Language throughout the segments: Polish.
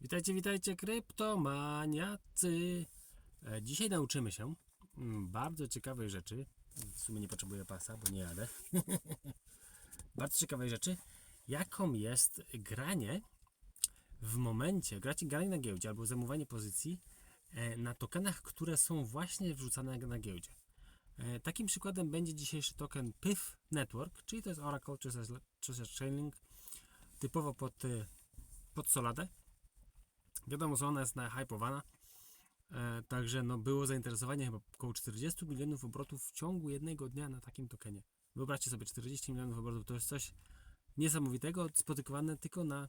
Witajcie, witajcie, kryptomaniacy! E, Dzisiaj nauczymy się mm, bardzo ciekawej rzeczy. W sumie nie potrzebuję pasa, bo nie jadę. bardzo ciekawej rzeczy, jaką jest granie w momencie, gracie granie na giełdzie albo zajmowanie pozycji e, na tokenach, które są właśnie wrzucane na giełdzie. E, Takim przykładem będzie dzisiejszy token PIF Network, czyli to jest Oracle Treasure Chainlink, typowo pod, pod Soladę. Wiadomo, że ona jest nahypowana, e, także no było zainteresowanie chyba około 40 milionów obrotów w ciągu jednego dnia na takim tokenie. Wyobraźcie sobie, 40 milionów obrotów to jest coś niesamowitego, spotykowane tylko na,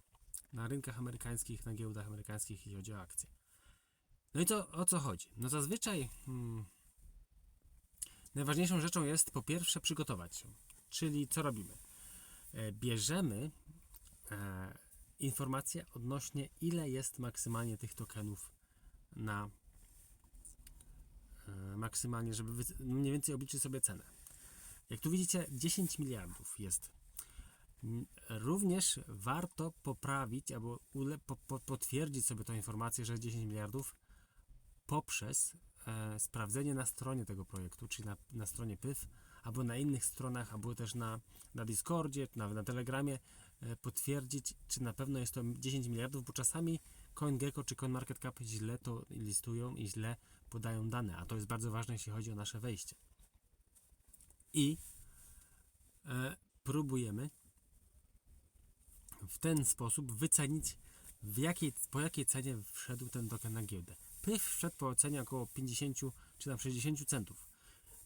na rynkach amerykańskich, na giełdach amerykańskich, jeśli chodzi o akcje. No i to o co chodzi? No zazwyczaj hmm, najważniejszą rzeczą jest po pierwsze przygotować się, czyli co robimy? E, bierzemy e, informacje odnośnie ile jest maksymalnie tych tokenów na e, maksymalnie, żeby wy, mniej więcej obliczyć sobie cenę. Jak tu widzicie 10 miliardów jest. Również warto poprawić albo potwierdzić sobie tą informację, że jest 10 miliardów poprzez e, sprawdzenie na stronie tego projektu, czyli na, na stronie PYF, albo na innych stronach, albo też na, na Discordzie, nawet na Telegramie, potwierdzić, czy na pewno jest to 10 miliardów, bo czasami CoinGecko czy CoinMarketCap źle to listują i źle podają dane, a to jest bardzo ważne, jeśli chodzi o nasze wejście. I e, próbujemy w ten sposób wycenić, w jakiej, po jakiej cenie wszedł ten token na giełdę. PYF wszedł po cenie około 50 czy tam 60 centów.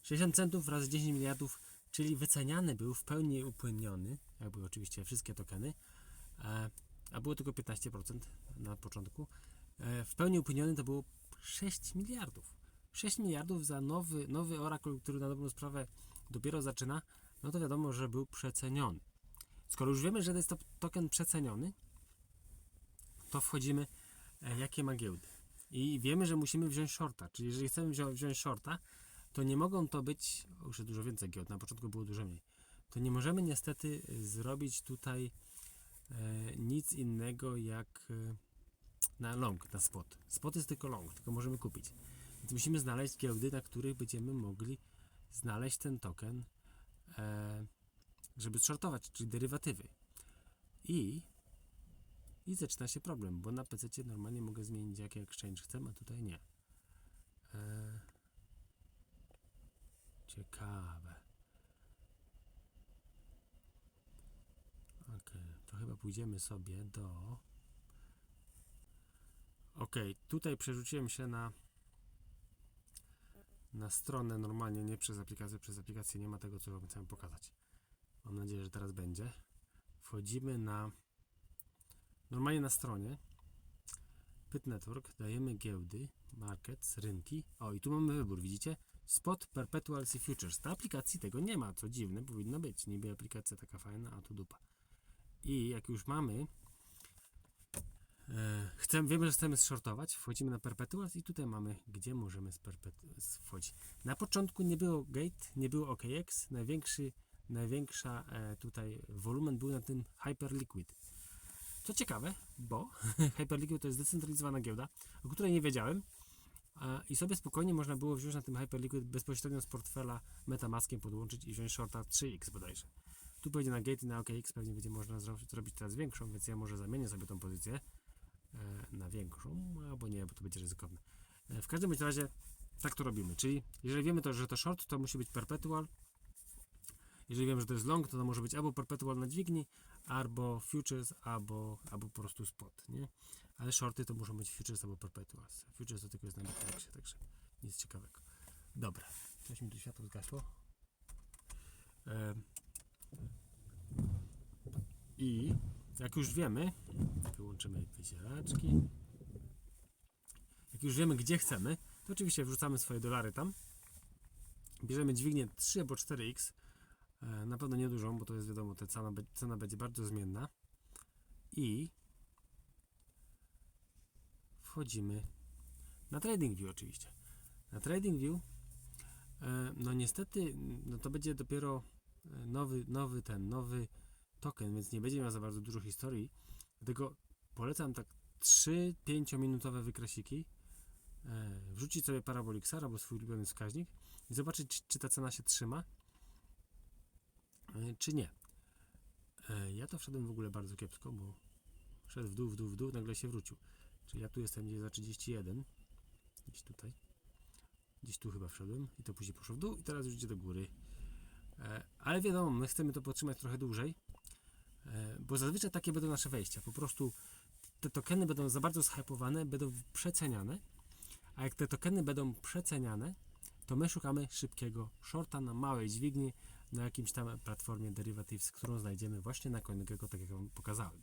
60 centów razy 10 miliardów, czyli wyceniany był w pełni upłynniony, jak były oczywiście wszystkie tokeny, e, a było tylko 15% na początku. E, w pełni upłynniony to było 6 miliardów. 6 miliardów za nowy, nowy Oracle, który na dobrą sprawę dopiero zaczyna, no to wiadomo, że był przeceniony. Skoro już wiemy, że jest to token przeceniony, to wchodzimy, e, jakie ma giełdy. I wiemy, że musimy wziąć shorta, czyli jeżeli chcemy wziąć shorta, to nie mogą to być, już dużo więcej giełd, na początku było dużo mniej, to nie możemy niestety y, zrobić tutaj e, nic innego jak e, na long, na spot. Spot jest tylko long, tylko możemy kupić. Więc musimy znaleźć giełdy, na których będziemy mogli znaleźć ten token, e, żeby shortować, czyli derywatywy. I i zaczyna się problem, bo na PC normalnie mogę zmienić jaki exchange chcę, a tutaj nie. E, ciekawe. Ok, to chyba pójdziemy sobie do. Ok, tutaj przerzuciłem się na na stronę normalnie, nie przez aplikację. Przez aplikację nie ma tego, co chcę pokazać. Mam nadzieję, że teraz będzie. Wchodzimy na Normalnie na stronie Pyt Network dajemy giełdy, markets, rynki. O, i tu mamy wybór, widzicie? Spot Perpetuals i Futures. Na aplikacji tego nie ma, co dziwne, powinno być. Niby aplikacja taka fajna, a tu dupa. I jak już mamy, e, chcemy, wiemy, że chcemy shortować, wchodzimy na Perpetuals i tutaj mamy, gdzie możemy z Perpetuals wchodzić. Na początku nie było Gate, nie było OKX, największy, największa e, tutaj wolumen był na tym Hyperliquid. Co ciekawe, bo Hyperliquid to jest zdecentralizowana giełda, o której nie wiedziałem i sobie spokojnie można było wziąć na tym Hyperliquid bezpośrednio z portfela Metamaskiem podłączyć i wziąć shorta 3x bodajże. Tu pójdzie na gate i na OKX pewnie będzie można zrobić, teraz większą, więc ja może zamienię sobie tą pozycję e, na większą, albo nie, bo to będzie ryzykowne. E, w każdym razie tak to robimy, czyli jeżeli wiemy to, że to short, to musi być perpetual, jeżeli wiem, że to jest long, to to może być albo perpetual na dźwigni, albo futures, albo, albo po prostu spot, nie? Ale shorty to muszą być futures albo perpetuals. Futures to tylko jest na Bitexie, także nic ciekawego. Dobra, coś mi tu światło zgasło. I jak już wiemy, wyłączymy wycieraczki. Jak już wiemy, gdzie chcemy, to oczywiście wrzucamy swoje dolary tam. Bierzemy dźwignię 3 albo 4x. E, Na pewno niedużą, bo to jest wiadomo, ta cena, cena będzie bardzo zmienna. I wchodzimy na TradingView oczywiście. Na TradingView e, no niestety no to będzie dopiero e, nowy, nowy ten, nowy token, więc nie będzie miał za bardzo dużo historii. Dlatego polecam tak 3-5 minutowe wykresiki, wrzucić sobie Parabolixar albo swój ulubiony wskaźnik i zobaczyć, czy ta cena się trzyma, czy nie. E, Ja to wszedłem w ogóle bardzo kiepsko, bo szedł w dół, w dół, w dół, nagle się wrócił. Czyli ja tu jestem gdzieś za 31, gdzieś tutaj, gdzieś tu chyba wszedłem i to później poszło w dół i teraz już idzie do góry. E, Ale wiadomo, my chcemy to podtrzymać trochę dłużej, e, bo zazwyczaj takie będą nasze wejścia. Po prostu te tokeny będą za bardzo zhypowane, będą przeceniane, a jak te tokeny będą przeceniane, to my szukamy szybkiego shorta na małej dźwigni, na jakimś tam platformie derivatives, którą znajdziemy właśnie na CoinGecko, tak jak Wam pokazałem.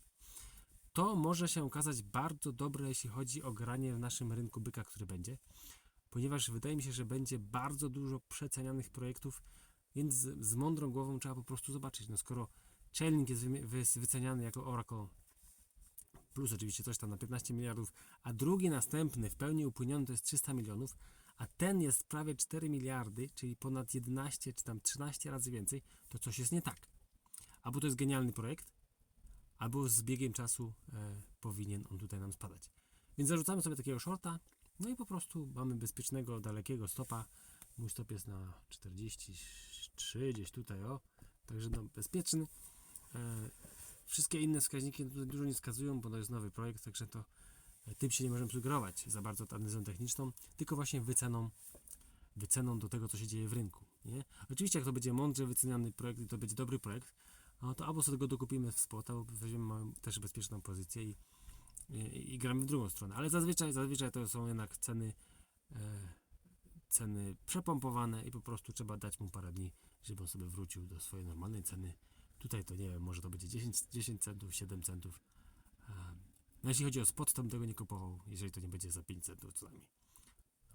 To może się okazać bardzo dobre, jeśli chodzi o granie w naszym rynku byka, który będzie, ponieważ wydaje mi się, że będzie bardzo dużo przecenianych projektów, więc z, z mądrą głową trzeba po prostu zobaczyć. No skoro Chainlink jest wy- wyceniany jako Oracle, plus oczywiście coś tam na 15 miliardów, a drugi następny w pełni upłyniony to jest 300 milionów, a ten jest prawie 4 miliardy, czyli ponad 11 czy tam 13 razy więcej, to coś jest nie tak. Albo to jest genialny projekt, albo z biegiem czasu e, powinien on tutaj nam spadać. Więc zarzucamy sobie takiego shorta, no i po prostu mamy bezpiecznego, dalekiego stopa. Mój stop jest na 43, gdzieś tutaj, o. Także no, bezpieczny. E, wszystkie inne wskaźniki tutaj dużo nie wskazują, bo to jest nowy projekt, także to tym się nie możemy sugerować za bardzo analizą techniczną, tylko właśnie wyceną, wyceną do tego, co się dzieje w rynku. Nie? Oczywiście, jak to będzie mądrze wyceniany projekt i to będzie dobry projekt, no to albo sobie go dokupimy w spot, albo weźmiemy też bezpieczną pozycję i, i, i gramy w drugą stronę. Ale zazwyczaj, zazwyczaj to są jednak ceny, e, ceny przepompowane i po prostu trzeba dać mu parę dni, żeby on sobie wrócił do swojej normalnej ceny. Tutaj to nie wiem, może to będzie 10, 10 centów, 7 centów. No jeśli chodzi o spot, to bym tego nie kupował, jeżeli to nie będzie za 5 centów co najmniej.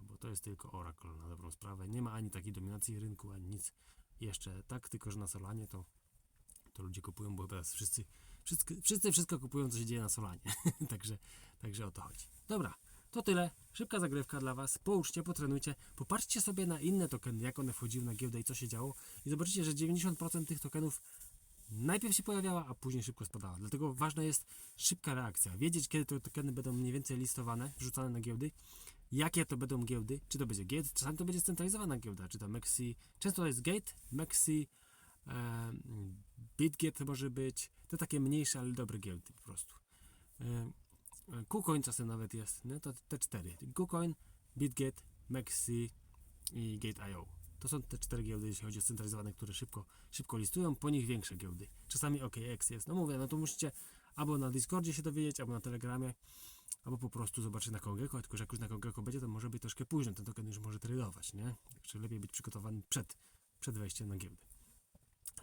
No bo to jest tylko Oracle na dobrą sprawę. Nie ma ani takiej dominacji rynku, ani nic jeszcze. Tak, tylko że na Solanie to, to ludzie kupują, bo teraz wszyscy, wszyscy, wszyscy wszystko kupują, co się dzieje na Solanie. także, także o to chodzi. Dobra, to tyle. Szybka zagrywka dla Was. Pouczcie, potrenujcie. Popatrzcie sobie na inne tokeny, jak one wchodziły na giełdę i co się działo. I zobaczycie, że 90% tych tokenów najpierw się pojawiała, a później szybko spadała. Dlatego ważna jest szybka reakcja. Wiedzieć, kiedy te tokeny będą mniej więcej listowane, wrzucane na giełdy, jakie to będą giełdy, czy to będzie gate, czasami to będzie scentralizowana giełda, czy to Mexi, często to jest gate, Mexi, e, BitGate może być, to takie mniejsze, ale dobre giełdy po prostu. E, KuCoin czasem nawet jest, nie? to te cztery. KuCoin, BitGate, Mexi i Gate.io. To są te cztery giełdy, jeśli chodzi o scentralizowane, które szybko, szybko listują, po nich większe giełdy. Czasami OKX jest. No mówię, no to musicie albo na Discordzie się dowiedzieć, albo na Telegramie, albo po prostu zobaczyć na Kongeko, tylko że jak już na Kongeko będzie, to może być troszkę późno, ten token już może tradować, nie? Także lepiej być przygotowany przed, przed wejściem na giełdę.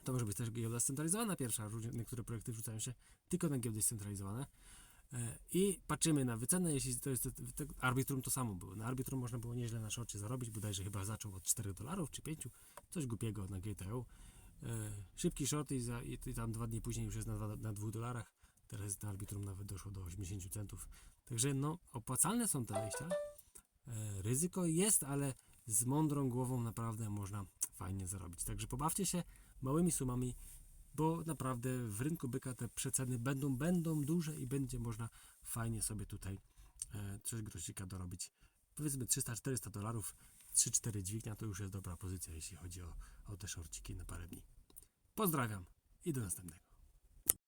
To może być też giełda scentralizowana pierwsza, niektóre projekty wrzucają się tylko na giełdy scentralizowane. E, I patrzymy na wycenę, jeśli to jest Arbitrum to samo było. Na Arbitrum można było nieźle na szorcie zarobić, bodajże chyba zaczął od 4 dolarów czy 5, coś głupiego na GTO. E, szybki short i, za, i tam dwa dni później już jest na, na 2 dolarach. Teraz na Arbitrum nawet doszło do 80 centów. Także no, opłacalne są te wejścia. E, ryzyko jest, ale z mądrą głową naprawdę można fajnie zarobić. Także pobawcie się małymi sumami, bo naprawdę w rynku byka te przeceny będą, będą duże i będzie można fajnie sobie tutaj e, coś grosika dorobić. Powiedzmy 300-400 dolarów, 3-4 dźwignia to już jest dobra pozycja, jeśli chodzi o, o te szorciki na parę dni. Pozdrawiam i do następnego.